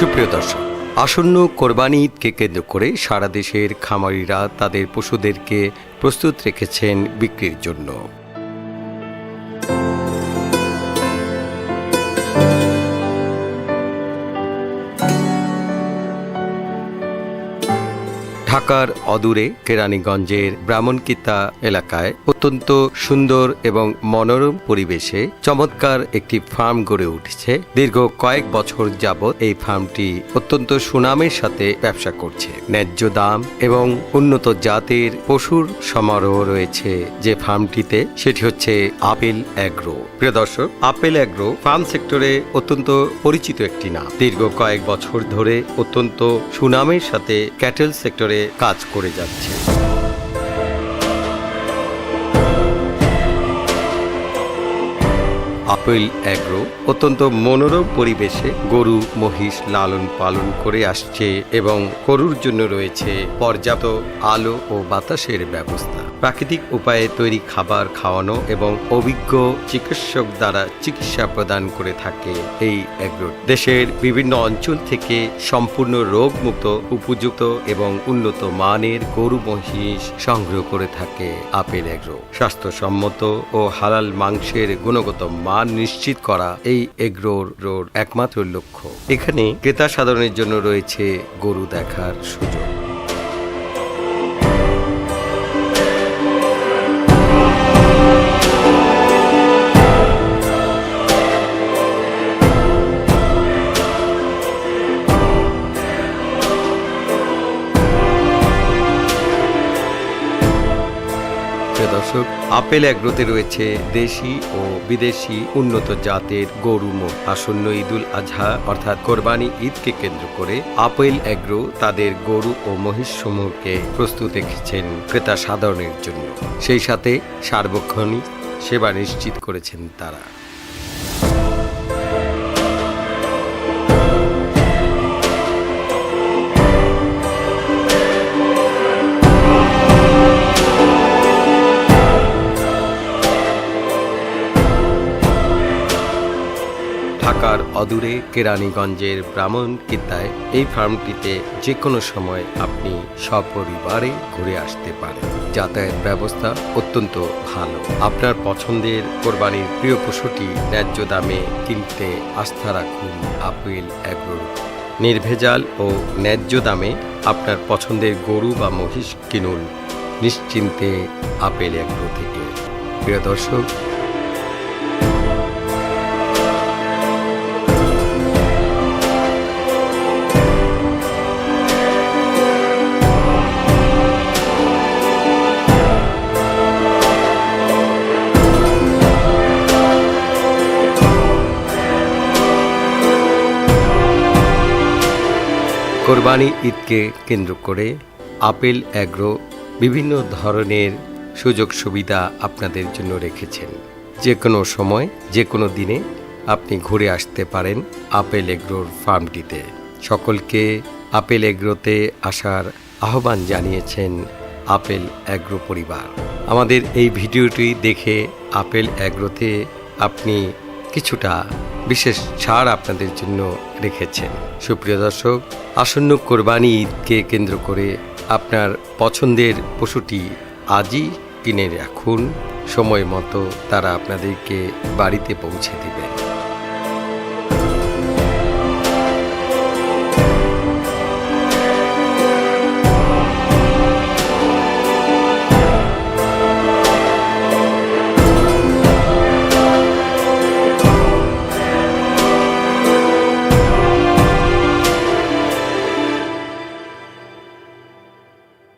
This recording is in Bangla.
সুপ্রিয় দর্শক, আসন্ন কোরবানি ঈদকে কেন্দ্র করে সারা দেশের খামারিরা তাদের পশুদেরকে প্রস্তুত রেখেছেন বিক্রির জন্য। ঢাকার অদূরে কেরানীগঞ্জের ব্রাহ্মণকিতা এলাকায় অত্যন্ত সুন্দর এবং মনোরম পরিবেশে চমৎকার একটি ফার্ম গড়ে উঠেছে। দীর্ঘ কয়েক বছর যাবৎ এই ফার্মটি অত্যন্ত সুনামের সাথে ব্যবসা করছে। ন্যায্য দাম এবং উন্নত জাতের পশুর সমারোহ রয়েছে যে ফার্মটিতে। সেটি হচ্ছে আপেল অ্যাগ্রো। প্রিয় দর্শক, আপেল অ্যাগ্রো ফার্ম সেক্টরে অত্যন্ত পরিচিত একটি নাম। দীর্ঘ কয়েক বছর ধরে অত্যন্ত সুনামের সাথে ক্যাটেল সেক্টরে কাজ করে যাচ্ছে। আপেল অ্যাগ্রো অত্যন্ত মনোরম পরিবেশে গরু মহিষ লালন পালন করে আসছে এবং গরুর জন্য রয়েছে পর্যাপ্ত আলো ও বাতাসের ব্যবস্থা। প্রাকৃতিক উপায়ে তৈরি খাবার খাওয়ানো এবং অভিজ্ঞ চিকিৎসক দ্বারা চিকিৎসা প্রদান করে থাকে এই অ্যাগ্রো দেশের বিভিন্ন অঞ্চল থেকে সম্পূর্ণ রোগমুক্ত, উপযুক্ত এবং উন্নত মানের গরু মহিষ সংগ্রহ করে থাকে আপেল অ্যাগ্রো স্বাস্থ্যসম্মত ও হালাল মাংসের গুণগত মান নিশ্চিত করা এই এগ্রোর একমাত্র লক্ষ্য। এখানে ক্রেতা সাধারণের জন্য রয়েছে গরু দেখার সুযোগ। প্রিয় দর্শক, আপেল অ্যাগ্রোতে রয়েছে দেশি ও বিদেশি উন্নত জাতের গরু মোট। আসন্ন ঈদুল আজহা, অর্থাৎ কোরবানি ঈদকে কেন্দ্র করে আপেল অ্যাগ্রো তাদের গরু ও মহিষ সমূহকে প্রস্তুত রেখেছেন ক্রেতা সাধারণের জন্য। সেই সাথে সার্বক্ষণিক সেবা নিশ্চিত করেছেন তারা। ঢাকার অদূরে কেরানীগঞ্জের ব্রাহ্মণ কিতায় এই ফার্মটিতে যে কোনো সময় আপনি সপরিবারে ঘুরে আসতে পারেন। যাতায়াত ব্যবস্থা অত্যন্ত ভালো। আপনার পছন্দের কোরবানির প্রিয় পশুটি ন্যায্য দামে কিনতে আস্থা রাখুন আপেল অ্যাগ্রোর উপর। নির্ভেজাল ও ন্যায্য দামে আপনার পছন্দের গরু বা মহিষ কিনুন। নিশ্চিন্তে আপেল অ্যাগ্রো থেকে। প্রিয় দর্শক কোরবানি ঈদকে কেন্দ্র করে আপেল, অ্যাগ্রো বিভিন্ন ধরনের সুযোগ সুবিধা আপনাদের জন্য রেখেছেন। যে কোনো সময়, যে কোনো দিনে আপনি ঘুরে আসতে পারেন আপেল এগ্রোর ফার্মটিতে। সকলকে আপেল এগ্রোতে আসার আহ্বান জানিয়েছেন আপেল অ্যাগ্রো পরিবার। আমাদের এই ভিডিওটি দেখে আপেল অ্যাগ্রোতে আপনি কিছুটা বিশেষ ছাড় আপনাদের জন্য রেখেছেন। সুপ্রিয় দর্শক, আসন্ন কোরবানি ঈদকে কেন্দ্র করে আপনার পছন্দের পশুটি আজই কিনে রাখুন। সময় মতো তারা আপনাদেরকে বাড়িতে পৌঁছে দিবেন।